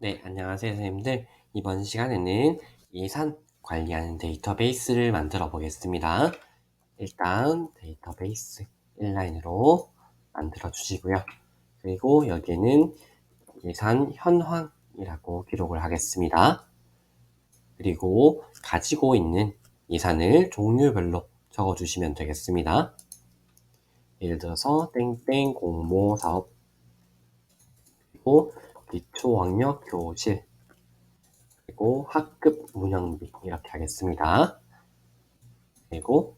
네, 안녕하세요, 선생님들. 이번 시간에는 예산 관리하는 데이터베이스를 만들어 보겠습니다. 일단 데이터베이스 인라인으로 만들어 주시고요. 그리고 여기에는 예산 현황이라고 기록을 하겠습니다. 그리고 가지고 있는 예산을 종류별로 적어 주시면 되겠습니다. 예를 들어서 땡땡 공모 사업 그리고 기초학력 교실 그리고 학급 운영비 이렇게 하겠습니다. 그리고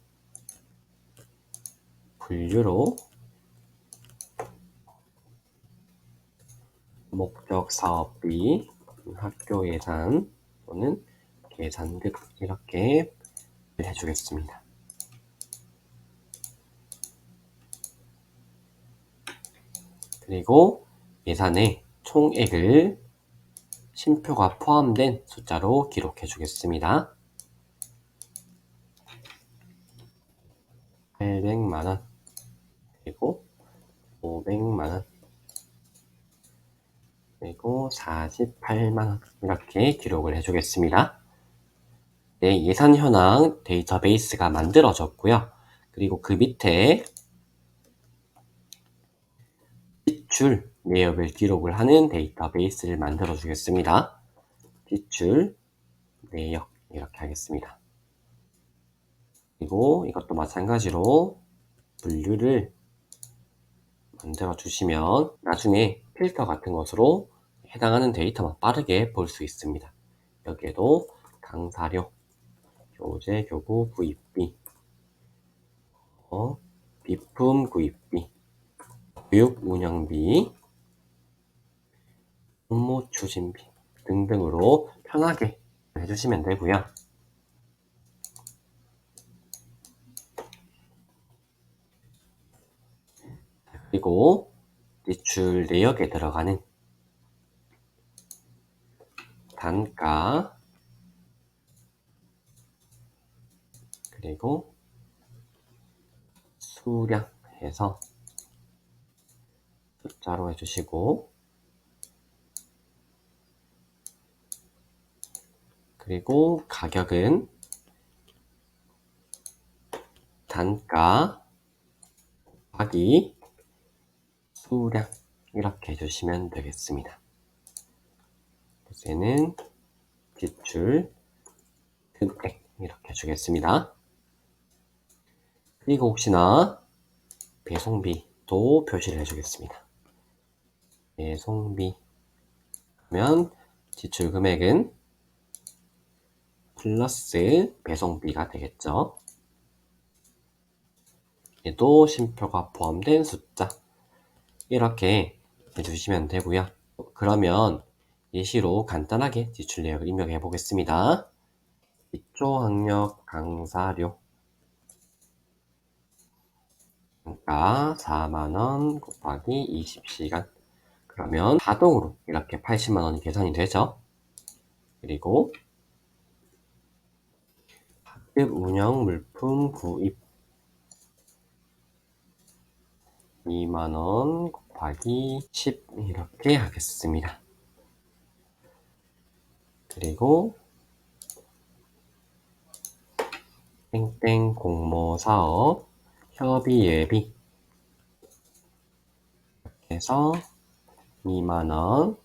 분류로 목적 사업비, 학교 예산 또는 계산급 이렇게 해주겠습니다. 그리고 예산의 총액을 심표가 포함된 숫자로 기록해 주겠습니다. 800만원 그리고 500만원 그리고 48만원 이렇게 기록을 해주겠습니다. 네, 예산 현황 데이터베이스가 만들어졌고요. 그리고 그 밑에 지출 내역을 기록을 하는 데이터베이스를 만들어 주겠습니다. 지출 내역 이렇게 하겠습니다. 그리고 이것도 마찬가지로 분류를 만들어 주시면 나중에 필터 같은 것으로 해당하는 데이터만 빠르게 볼 수 있습니다. 여기에도 강사료, 교재, 교구, 구입비, 어, 비품 구입비, 교육 운영비, 업무 추진비 등등으로 편하게 해주시면 되고요. 그리고 지출 내역에 들어가는 단가 그리고 수량 해서 숫자로 해주시고 그리고 가격은 단가 곱하기 수량 이렇게 해주시면 되겠습니다. 이제는 지출 금액 이렇게 해주겠습니다. 그리고 혹시나 배송비도 표시를 해주겠습니다. 배송비 하면 지출 금액은 플러스 배송비가 되겠죠. 얘도 심표가 포함된 숫자 이렇게 해주시면 되고요. 그러면 예시로 간단하게 지출 내역을 입력해 보겠습니다. 기초 학력 강사료 단가 4만원 곱하기 20시간 그러면 자동으로 이렇게 80만원이 계산이 되죠. 그리고 학급 운영 물품 구입 2만원 곱하기 10 이렇게 하겠습니다. 그리고 땡땡 공모 사업 협의 예비 이렇게 해서 2만원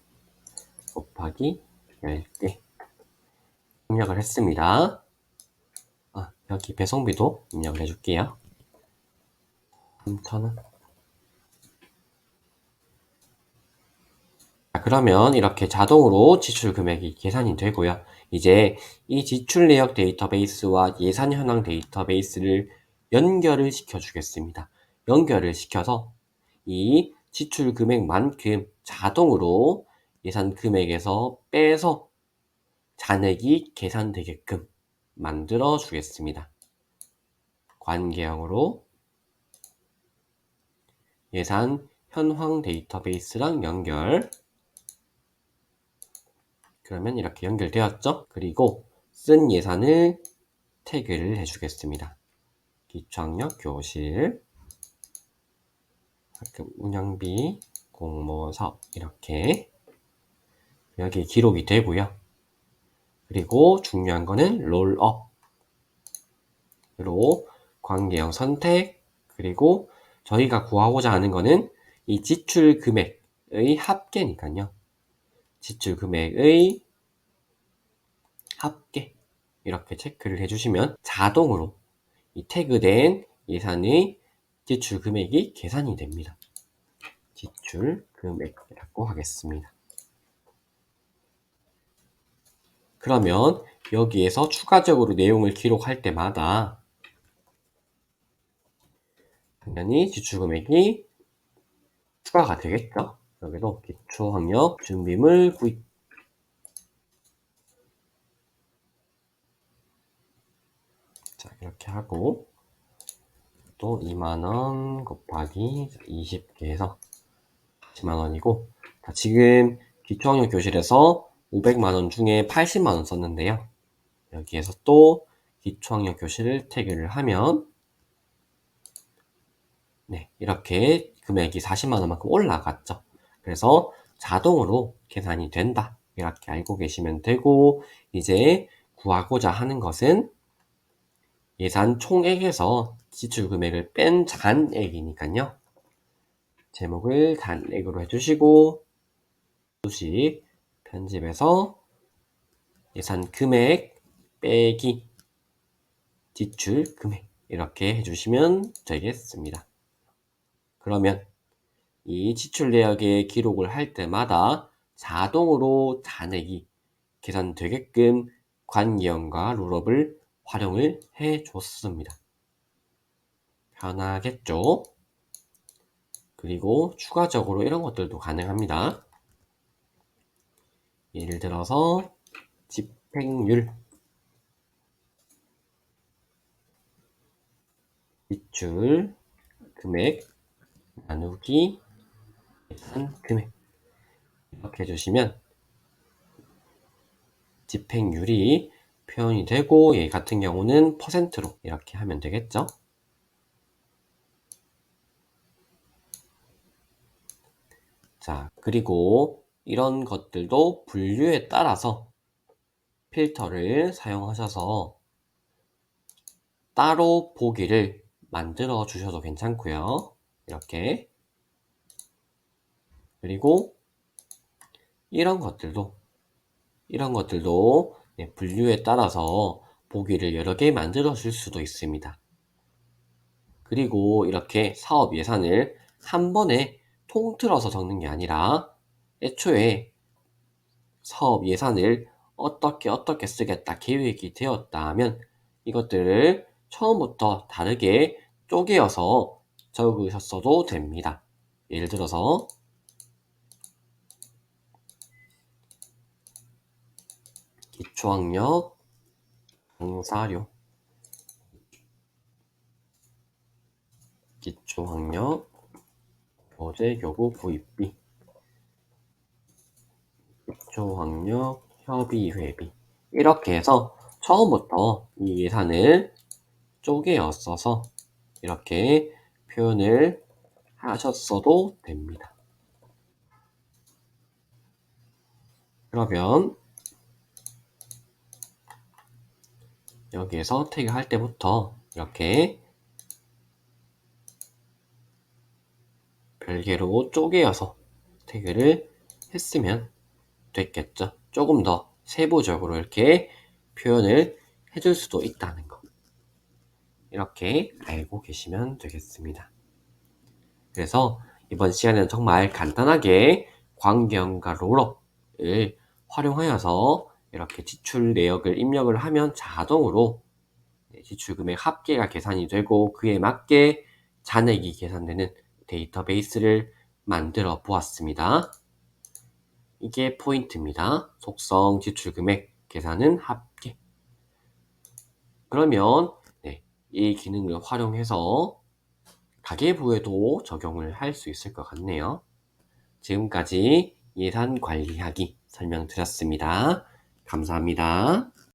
곱하기 10개 입력을 했습니다. 아, 여기 배송비도 입력을 해줄게요. 3,000원 그러면 이렇게 자동으로 지출 금액이 계산이 되고요. 이제 이 지출 내역 데이터베이스와 예산 현황 데이터베이스를 연결을 시켜 주겠습니다. 연결을 시켜서 이 지출 금액만큼 자동으로 예산 금액에서 빼서 잔액이 계산되게끔 만들어 주겠습니다. 관계형으로 예산 현황 데이터베이스랑 연결 그러면 이렇게 연결되었죠? 그리고 쓴 예산을 태그를 해주겠습니다. 기초학력 교실 학급 운영비 공모 사업 이렇게 여기 기록이 되고요. 그리고 중요한 거는 롤업. 로 관계형 선택 그리고 저희가 구하고자 하는 거는 이 지출 금액의 합계니까요. 지출 금액의 합계 이렇게 체크를 해주시면 자동으로 이 태그된 예산의 지출 금액이 계산이 됩니다. 지출 금액이라고 하겠습니다. 그러면 여기에서 추가적으로 내용을 기록할 때마다 당연히 지출 금액이 추가가 되겠죠. 여기도 기초학력 준비물 구입 자 이렇게 하고 또 2만원 곱하기 20개 해서 10만원이고 지금 기초학력 교실에서 500만원 중에 80만원 썼는데요. 여기에서 또 기초학력 교실을 태그를 하면 네, 이렇게 금액이 40만원만큼 올라갔죠. 그래서 자동으로 계산이 된다. 이렇게 알고 계시면 되고 이제 구하고자 하는 것은 예산 총액에서 지출 금액을 뺀 잔액이니까요. 제목을 단액으로 해주시고 수식 편집해서 예산 금액 빼기 지출 금액 이렇게 해주시면 되겠습니다. 그러면 이 지출 내역의 기록을 할 때마다 자동으로 잔액이 계산되게끔 관계형과 룰업을 활용을 해 줬습니다. 편하겠죠? 그리고 추가적으로 이런 것들도 가능합니다. 예를 들어서 집행률 지출 금액 나누기 예산 금액 이렇게 해주시면 집행률이 표현이 되고 얘 같은 경우는 퍼센트로 이렇게 하면 되겠죠. 자, 그리고 이런 것들도 분류에 따라서 필터를 사용하셔서 따로 보기를 만들어 주셔도 괜찮고요. 이렇게 그리고 이런 것들도 이런 것들도 네, 분류에 따라서 보기를 여러 개 만들어 줄 수도 있습니다. 그리고 이렇게 사업 예산을 한 번에 통틀어서 적는 게 아니라 애초에 사업 예산을 어떻게 어떻게 쓰겠다 계획이 되었다 하면 이것들을 처음부터 다르게 쪼개어서 적으셨어도 됩니다. 예를 들어서 기초학력 강사료 기초학력 교재교구 구입비 기초학력 협의회비 이렇게 해서 처음부터 이 예산을 쪼개어 써서 이렇게 표현을 하셨어도 됩니다. 그러면 여기에서 태그 할 때부터 이렇게 별개로 쪼개어서 태그를 했으면 됐겠죠. 조금 더 세부적으로 이렇게 표현을 해줄 수도 있다는 거. 이렇게 알고 계시면 되겠습니다. 그래서 이번 시간에는 정말 간단하게 광경과 롤업을 활용하여서 이렇게 지출 내역을 입력을 하면 자동으로 지출 금액 합계가 계산이 되고 그에 맞게 잔액이 계산되는 데이터베이스를 만들어 보았습니다. 이게 포인트입니다. 속성 지출 금액 계산은 합계. 그러면 네, 이 기능을 활용해서 가계부에도 적용을 할 수 있을 것 같네요. 지금까지 예산 관리하기 설명드렸습니다. 감사합니다.